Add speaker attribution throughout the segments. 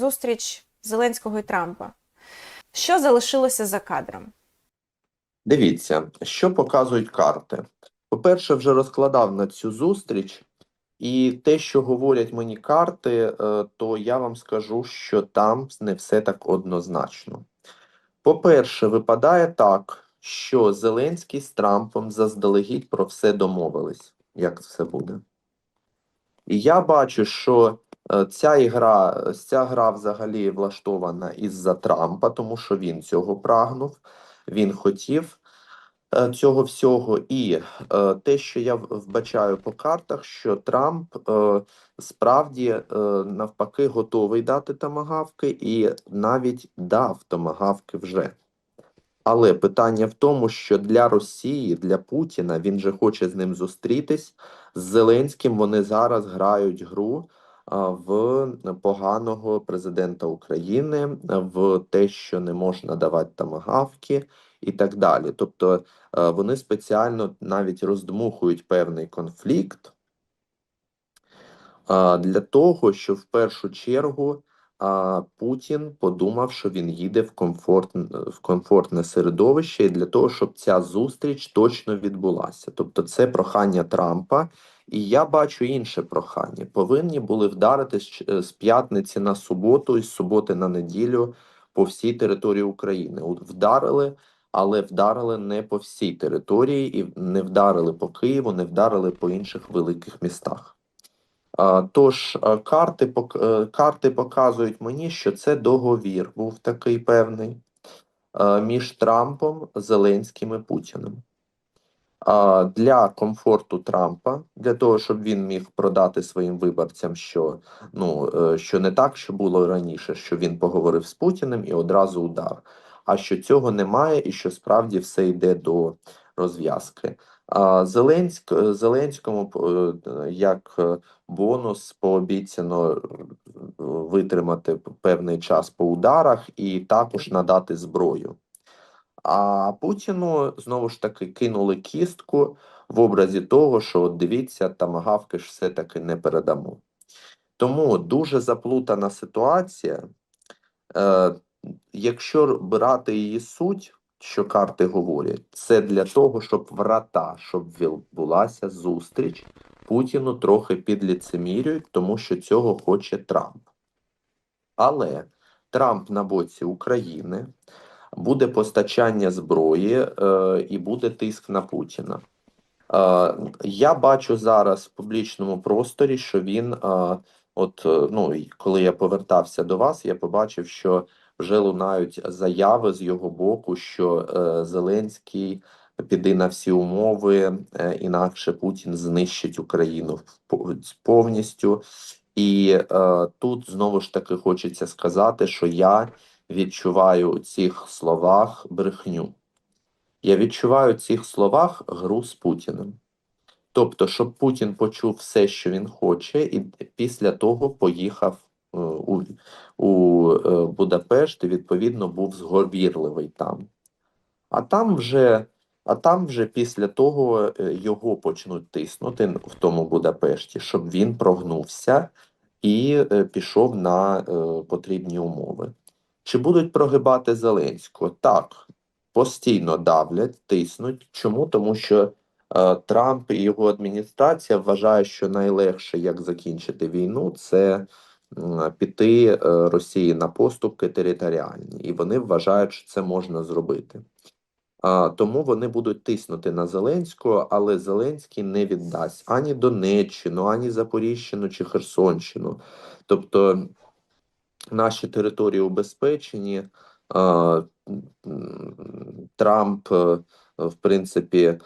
Speaker 1: зустріч Зеленського і Трампа. Що залишилося за кадром?
Speaker 2: Дивіться, що показують карти. По-перше, вже розкладав на цю зустріч, і те, що говорять мені карти, е, то я вам скажу, що там не все так однозначно. По-перше, випадає так, що Зеленський з Трампом заздалегідь про все домовились, як це буде. І я бачу, що ця ігра, ця гра взагалі влаштована із-за Трампа, тому що він цього прагнув, він хотів е, цього всього. І е, те, що я вбачаю по картах, що Трамп е, справді е, навпаки готовий дати томагавки і навіть дав томагавки вже. Але питання в тому, що для Росії, для Путіна, він же хоче з ним зустрітись. З Зеленським вони зараз грають гру в поганого президента України, в те, що не можна давати тамагавки і так далі. Тобто е, вони спеціально навіть роздмухують певний конфлікт для того, щоб в першу чергу а, Путін подумав, що він їде в комфорт, в комфортне середовище, для того, щоб ця зустріч точно відбулася. Тобто, це прохання Трампа. І я бачу інше прохання. Повинні були вдарити з, з п'ятниці на суботу і з суботи на неділю по всій території України. Вдарили, але вдарили не по всій території, і не вдарили по Києву, не вдарили по інших великих містах. Тож карти, е, карти показують мені, що це договір був такий певний між Трампом, Зеленським і Путіним. Для комфорту Трампа, для того, щоб він міг продати своїм виборцям, що ну е, що не так, що було раніше, що він поговорив з Путіним і одразу удар. А що цього немає, і що справді все йде до розв'язки. Зеленськ, Зеленському е, як е, бонус пообіцяно е, витримати певний час по ударах і також надати зброю. А Путіну знову ж таки кинули кістку в образі того, що от дивіться, тамагавки ж все-таки не передамо. Тому дуже заплутана ситуація. Е, якщо брати її суть, що карти говорять, це для того, щоб врата, щоб відбулася зустріч. Путіну трохи підліцемірюють, тому що цього хоче Трамп. Але Трамп на боці України буде постачання зброї е, і буде тиск на Путіна. Е, я бачу зараз в публічному просторі, що він, е, от е, ну коли я повертався до вас, я побачив, що вже лунають заяви з його боку, що е, Зеленський піде на всі умови, е, інакше Путін знищить Україну повністю. І е, тут знову ж таки хочеться сказати, що я відчуваю у цих словах брехню. Я відчуваю в цих словах гру з Путіним. Тобто, щоб Путін почув все, що він хоче, і після того поїхав у, у е, Будапешт відповідно був зговірливий там. А там вже, а там вже після того е, його почнуть тиснути в тому Будапешті, щоб він прогнувся і е, пішов на е, потрібні умови. Чи будуть прогибати Зеленського? Так, постійно давлять, тиснуть. Чому? Тому що е, Трамп і його адміністрація вважає, що найлегше, як закінчити війну, це піти е, Росії на поступки територіальні, і вони вважають, що це можна зробити. Тому вони будуть тиснути на Зеленського, але Зеленський не віддасть ані Донеччину, ані Запоріжжяну чи Херсонщину. Тобто наші території убезпечені. Трамп, е, в принципі,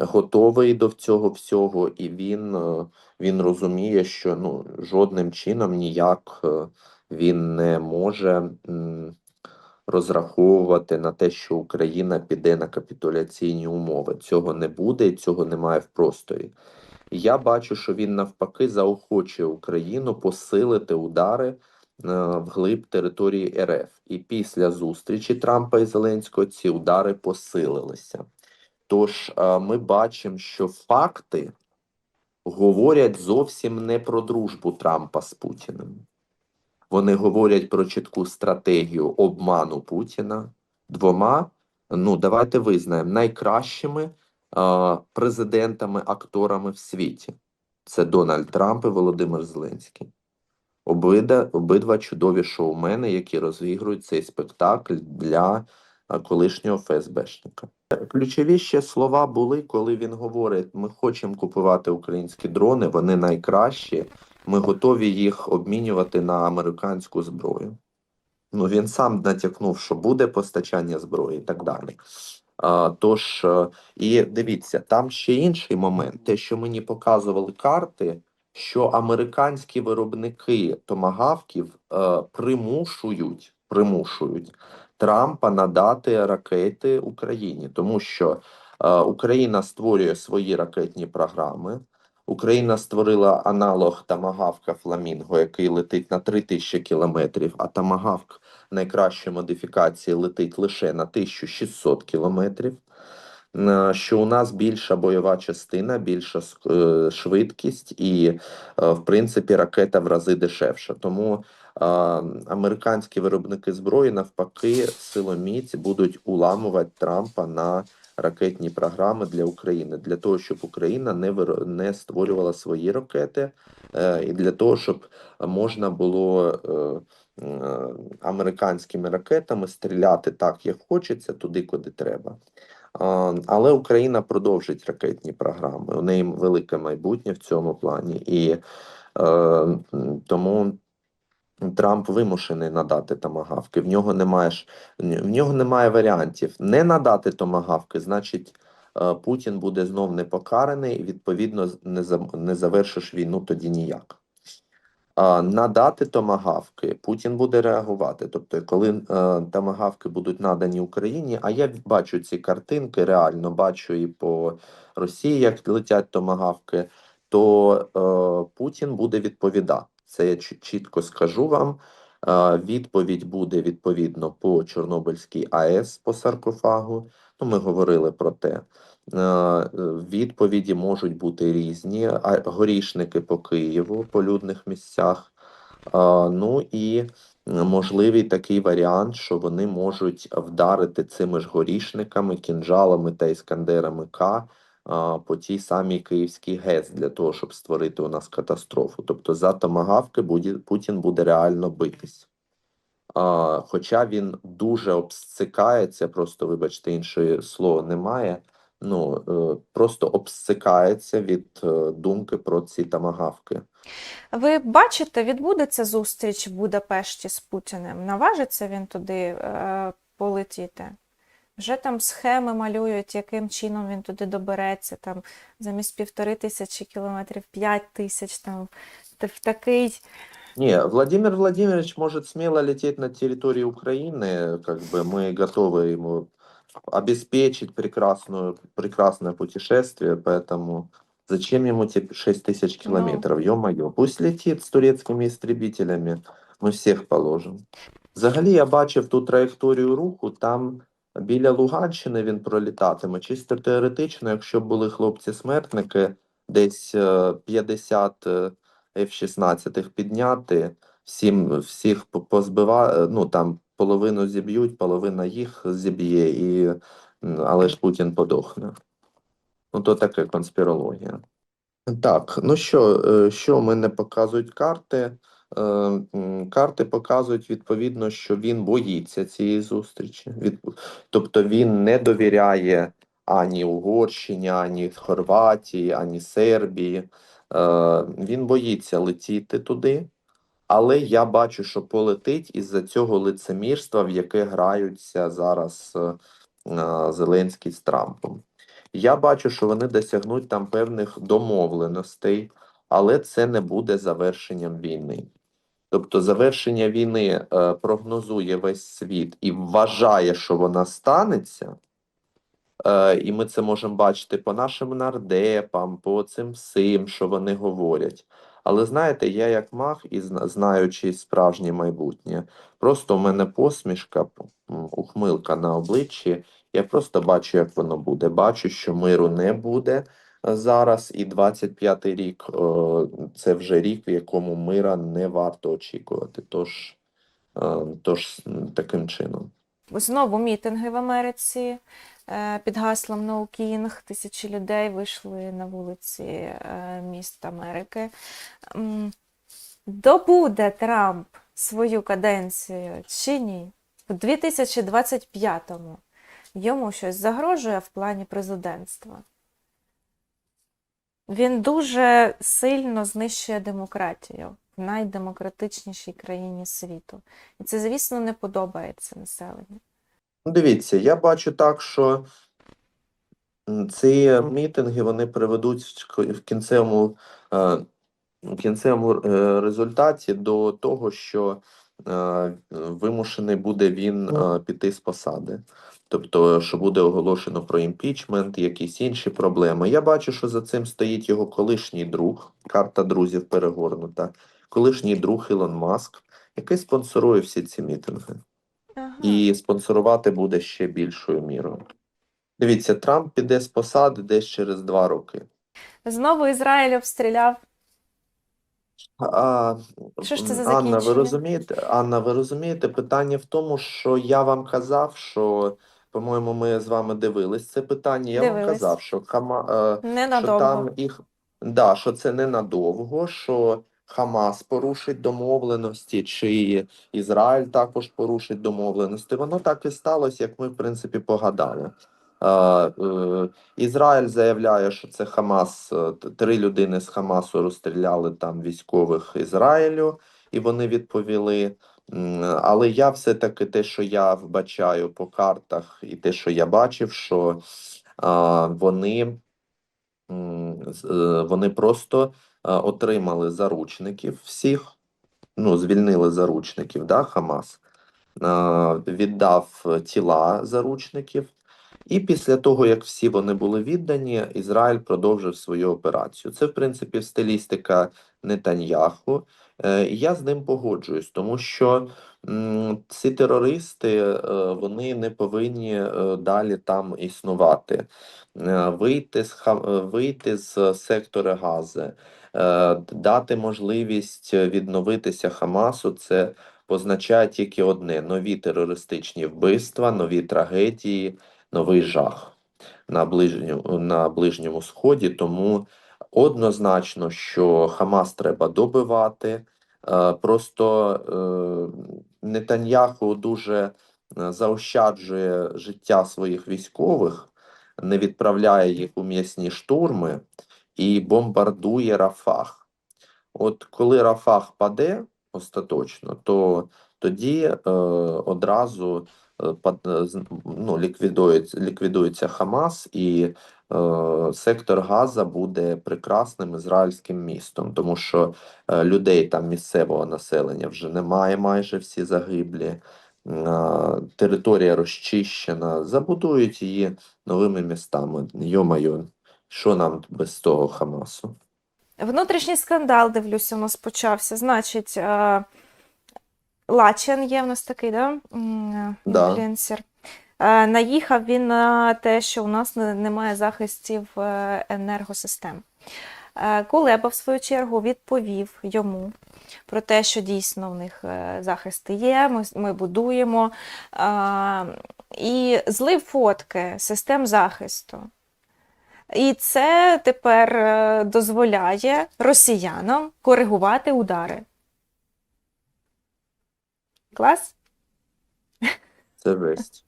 Speaker 2: готовий до цього всього, і він, е, він розуміє, що ну, жодним чином ніяк е, він не може розраховувати на те, що Україна піде на капітуляційні умови. Цього не буде, і цього немає в просторі. Я бачу, що він навпаки заохочує Україну посилити удари вглиб території РФ. І після зустрічі Трампа і Зеленського ці удари посилилися. Тож е, ми бачимо, що факти говорять зовсім не про дружбу Трампа з Путіним, Вони говорять про чітку стратегію обману Путіна двома, ну давайте визнаємо, найкращими е, президентами, акторами в світі. Це Дональд Трамп і Володимир Зеленський. Обида, обидва чудові шоумени, які розігрують цей спектакль для е, колишнього ФСБшника. Ключові ще слова були, коли він говорить: ми хочемо купувати українські дрони, вони найкращі, ми готові їх обмінювати на американську зброю. Ну, він сам натякнув, що буде постачання зброї і так далі. А, тож, е, і дивіться, там ще інший момент. Те, що мені показували карти, що американські виробники томагавків е, примушують, примушують Трампа надати ракети Україні, тому що е, Україна створює свої ракетні програми. Україна створила аналог Тамагавка Фламінго, який летить на 3000 кілометрів, а Тамагавк найкращої модифікації летить лише на 1600 кілометрів. Е, Що у нас більша бойова частина, більша е, швидкість, і, е, в принципі, ракета в рази дешевша. Тому американські виробники зброї навпаки силоміць будуть уламувати Трампа на ракетні програми для України, для того, щоб Україна не виро- не створювала свої ракети, і для того, щоб можна було американськими ракетами стріляти так, як хочеться, туди, куди треба. Але Україна продовжить ракетні програми. У неї велике майбутнє в цьому плані, і е, тому Трамп вимушений надати томагавки. В нього немає в нього немає варіантів. Не надати томагавки, значить, е, Путін буде знов не покараний, і відповідно не завершиш війну тоді ніяк. Надати томагавки, Путін буде реагувати. Тобто, коли е, томагавки будуть надані Україні, а я бачу ці картинки, реально бачу і по Росії, як летять томагавки, то е, Путін буде відповідати. Це я чітко скажу вам. Е, відповідь буде відповідно по Чорнобильській АЕС по саркофагу. Ну, ми говорили про те. Е, Відповіді можуть бути різні. Горішники по Києву, по людних місцях. Ну і можливий такий варіант, що вони можуть вдарити цими ж горішниками, кінжалами та іскандерами К по тій самій Київській ГЕС для того, щоб створити у нас катастрофу. Тобто за томагавки Путін буде реально битись. Хоча він дуже обсцикається, просто вибачте, іншої слова немає Ну е, просто обсцикається від е, думки про ці тамагавки.
Speaker 1: Ви бачите, відбудеться зустріч в Будапешті з Путіним? Наважиться він туди е, полетіти? Вже там схеми малюють, яким чином він туди добереться, там замість півтори тисячі кілометрів, п'ять тисяч, там т- в такий.
Speaker 2: Не, Владимир Владимирович может смело лететь на территорию Украины, как бы мы готовы ему обеспечить прекрасную, прекрасное путешествие, поэтому зачем ему те 6 тысяч километров, ё-моё, пусть летит с турецкими истребителями, мы всех положим. Взагалі я бачив ту траєкторію руху, там біля Луганщини він пролітатиме, чисто теоретично, якщо б були хлопці-смертники, десь е, 50 е, F-16 підняти, всім, всіх по- позбива, ну там половину зіб'ють, половина їх зіб'є, і, але ж Путін подохне. Ну, то таке конспірологія. Так, ну що, е, що мене показують карти? Е, Карти показують відповідно, що він боїться цієї зустрічі. Тобто він не довіряє ані Угорщині, ані Хорватії, ані Сербії. Е, Він боїться летіти туди, але я бачу, що полетить із-за цього лицемірства, в яке граються зараз е, е, Зеленський з Трампом. Я бачу, що вони досягнуть там певних домовленостей, але це не буде завершенням війни. Тобто завершення війни е, прогнозує весь світ і вважає, що вона станеться. І ми це можемо бачити по нашим нардепам, по цим всім, що вони говорять. Але знаєте, я як маг і знаючи справжнє майбутнє, просто у мене посмішка, ухмилка на обличчі. Я просто бачу, як воно буде. Бачу, що миру не буде. е, зараз, і 25-й рік е, це вже рік, в якому мира не варто очікувати. Тож, е, тож таким чином.
Speaker 1: Знову мітинги в Америці під гаслом No King. Тисячі людей вийшли на вулиці е, міст Америки. Добуде Трамп свою каденцію чи ні? У 2025-му йому щось загрожує в плані президентства. Він дуже сильно знищує демократію в найдемократичнішій країні світу. І це, звісно, не подобається населенню.
Speaker 2: Дивіться, я бачу так, що ці мітинги вони приведуть в кінцевому, е, в кінцевому е, результаті до того, що е, вимушений буде він піти з посади. Тобто, що буде оголошено про імпічмент, якісь інші проблеми. Я бачу, що за цим стоїть його колишній друг, карта друзів перегорнута, колишній друг Ілон Маск, який спонсорує всі ці мітинги. І спонсорувати буде ще більшою мірою. Дивіться, Трамп піде з посади десь через два роки.
Speaker 1: Знову Ізраїль обстріляв.
Speaker 2: А,
Speaker 1: Що ж це за
Speaker 2: Анна, ви розумієте? Анна, ви розумієте, питання в тому, що я вам казав, що, по-моєму, ми з вами дивились це питання. Я вам казав, що Хама, е, що там їх, да, що це ненадовго, що Хамас порушить домовленості, чи Ізраїль також порушить домовленості. Воно так і сталося, як ми, в принципі, погадали. Е, Ізраїль заявляє, що це Хамас, е, три людини з Хамасу розстріляли там військових Ізраїлю, і вони відповіли. Але я все-таки те, що я вбачаю по картах, і те, що я бачив, що вони, е, вони просто отримали заручників всіх, ну, звільнили заручників, да, Хамас, віддав е, тіла заручників. І після того, як всі вони були віддані, Ізраїль продовжив свою операцію. Це, в принципі, стилістика Нетаньяху. Е, я з ним погоджуюсь, тому що ці терористи е, вони не повинні е, далі там існувати. Е, Вийти з е, вийти з сектора Гази, е, дати можливість відновитися Хамасу. Це позначає тільки одне: нові терористичні вбивства, нові трагедії новий жах на ближньому, на ближньому сході. Тому однозначно, що Хамас треба добивати. Е, Просто е, Нетаньяху дуже е, заощаджує життя своїх військових, не відправляє їх у м'ясні штурми і бомбардує Рафах. От коли Рафах паде остаточно, то тоді е, одразу е, е, ну, ліквідується, ліквідується Хамас, і е, сектор Газа буде прекрасним ізраїльським містом, тому що е, людей там місцевого населення вже немає, майже всі загиблі. Територія розчищена, забудують її новими містами. Йо-майо, що нам без того Хамасу?
Speaker 1: Внутрішній скандал, дивлюся, у нас почався. Значить, е, Лачен є в нас такий, да? Е,
Speaker 2: Да.
Speaker 1: інфлюенсер. Е, Наїхав він на те, що у нас немає захистів енергосистем. Кулеба, в свою чергу, відповів йому про те, що дійсно в них захисти є, ми, ми будуємо. І злив фотки систем захисту. І це тепер е, дозволяє росіянам коригувати удари. Клас?
Speaker 2: Це жесть.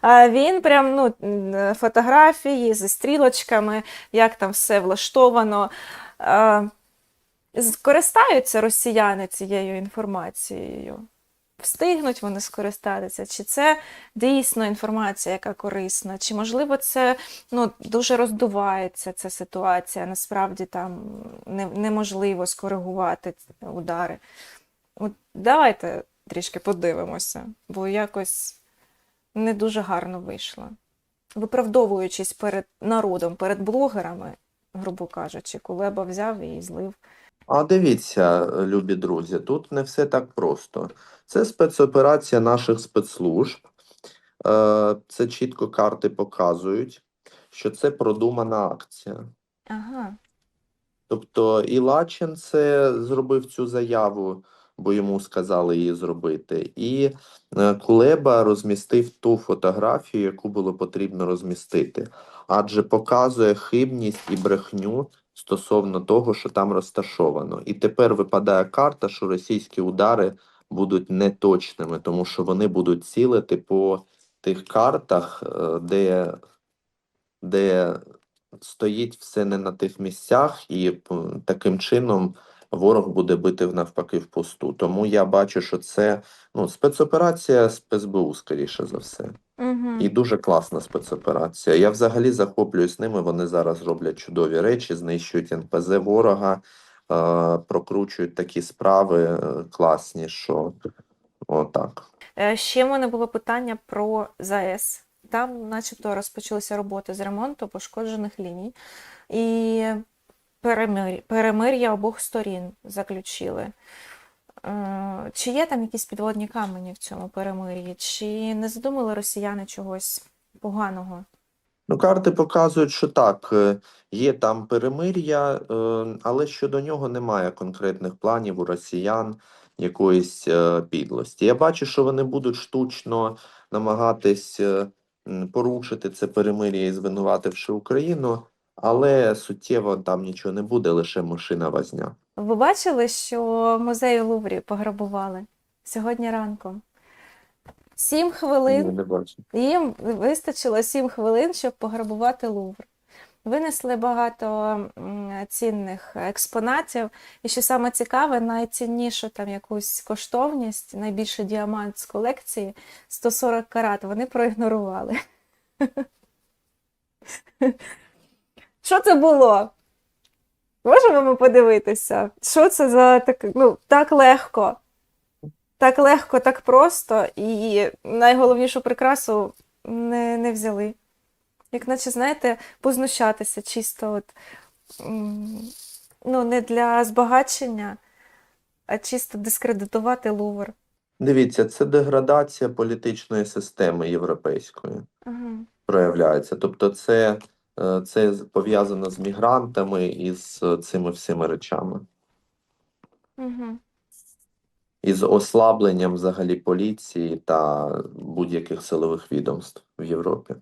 Speaker 1: А він прям ну, фотографії зі стрілочками, як там все влаштовано. Е, з- Користаються росіяни цією інформацією. Встигнуть вони скористатися, чи це дійсно інформація, яка корисна, чи можливо це ну, дуже роздувається ця ситуація, насправді там не, неможливо скоригувати удари. От давайте трішки подивимося, бо якось не дуже гарно вийшло. Виправдовуючись перед народом, перед блогерами, грубо кажучи, Кулеба взяв і злив.
Speaker 2: А дивіться, любі друзі, тут не все так просто. Це спецоперація наших спецслужб. Е, Це чітко карти показують, що це продумана акція.
Speaker 1: Ага.
Speaker 2: Тобто і Лачин це зробив цю заяву, бо йому сказали її зробити. І е, Кулеба розмістив ту фотографію, яку було потрібно розмістити, адже показує хибність і брехню стосовно того, що там розташовано. І тепер випадає карта, що російські удари будуть неточними, тому що вони будуть цілити по тих картах, е, де, де стоїть все не на тих місцях, і таким чином ворог буде бити навпаки в пусту. Тому я бачу, що це ну, спецоперація спецбу, скоріше за все.
Speaker 1: Угу.
Speaker 2: І дуже класна спецоперація. Я взагалі захоплююсь ними. Вони зараз роблять чудові речі, знищують НПЗ ворога, е, прокручують такі справи е, класні, що отак.
Speaker 1: Е, Ще в мене було питання про ЗАЕС. Там, начебто, розпочалися роботи з ремонту пошкоджених ліній, і перемир... перемир'я обох сторін заключили. Е, Чи є там якісь підводні камені в цьому перемир'ї? Чи не задумали росіяни чогось поганого?
Speaker 2: Ну, карти показують, що так, е, є там перемир'я, е, але щодо нього немає конкретних планів у росіян якоїсь підлості. Я бачу, що вони будуть штучно намагатись порушити це перемир'я і звинувативши Україну, але суттєво там нічого не буде, лише машина возня.
Speaker 1: Ви бачили, що музей у Луврі пограбували сьогодні ранком? Сім хвилин. Їм вистачило 7 хвилин, щоб пограбувати Лувр. Винесли багато цінних експонатів, і що саме цікаве, найціннішу там якусь коштовність, найбільший діамант з колекції 140 карат, вони проігнорували. Що це було? Можемо ми подивитися? Що це за так, ну, так легко? Так легко, так просто, і найголовнішу прикрасу не, не взяли. Як наче, знаєте, познущатися чисто от, ну, не для збагачення, а чисто дискредитувати Лувр.
Speaker 2: Дивіться, це деградація політичної системи європейської.
Speaker 1: Ага.
Speaker 2: проявляється. Тобто, це, це пов'язано з мігрантами і з е, цими всіми речами,
Speaker 1: Угу.
Speaker 2: і з ослабленням взагалі поліції та будь-яких силових відомств в Європі.